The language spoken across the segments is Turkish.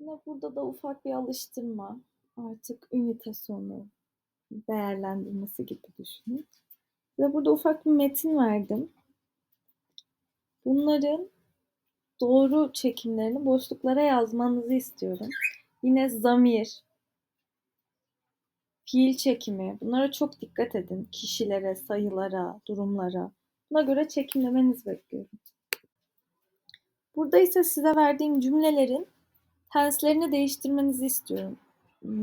Yine burada da ufak bir alıştırma. Artık ünite sonu değerlendirmesi gibi düşünün. Ve burada ufak bir metin verdim. Bunların doğru çekimlerini boşluklara yazmanızı istiyorum. Yine zamir, fiil çekimi. Bunlara çok dikkat edin. Kişilere, sayılara, durumlara. Buna göre çekimlemenizi bekliyorum. Burada ise size verdiğim cümlelerin tenslerini değiştirmenizi istiyorum.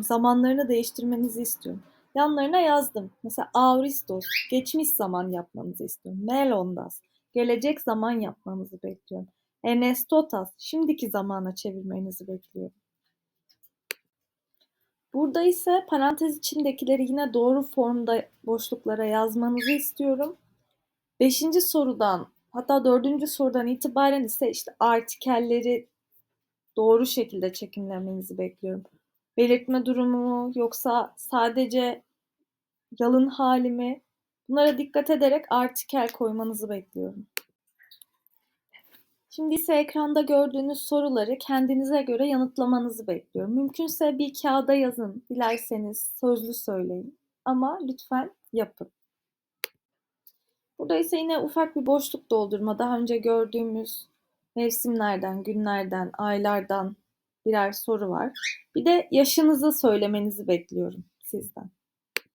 Zamanlarını değiştirmenizi istiyorum. Yanlarına yazdım. Mesela auristos, geçmiş zaman yapmanızı istiyorum. Melondas, gelecek zaman yapmanızı bekliyorum. Enestotas, şimdiki zamana çevirmenizi bekliyorum. Burada ise parantez içindekileri yine doğru formda boşluklara yazmanızı istiyorum. Beşinci sorudan hatta dördüncü sorudan itibaren ise işte artikelleri doğru şekilde çekimlemenizi bekliyorum. Belirtme durumu mu yoksa sadece yalın hali mi? Bunlara dikkat ederek artikel koymanızı bekliyorum. Şimdi ise ekranda gördüğünüz soruları kendinize göre yanıtlamanızı bekliyorum. Mümkünse bir kağıda yazın, dilerseniz sözlü söyleyin. Ama lütfen yapın. Burada ise yine ufak bir boşluk doldurma. Daha önce gördüğümüz mevsimlerden, günlerden, aylardan birer soru var. Bir de yaşınızı söylemenizi bekliyorum sizden.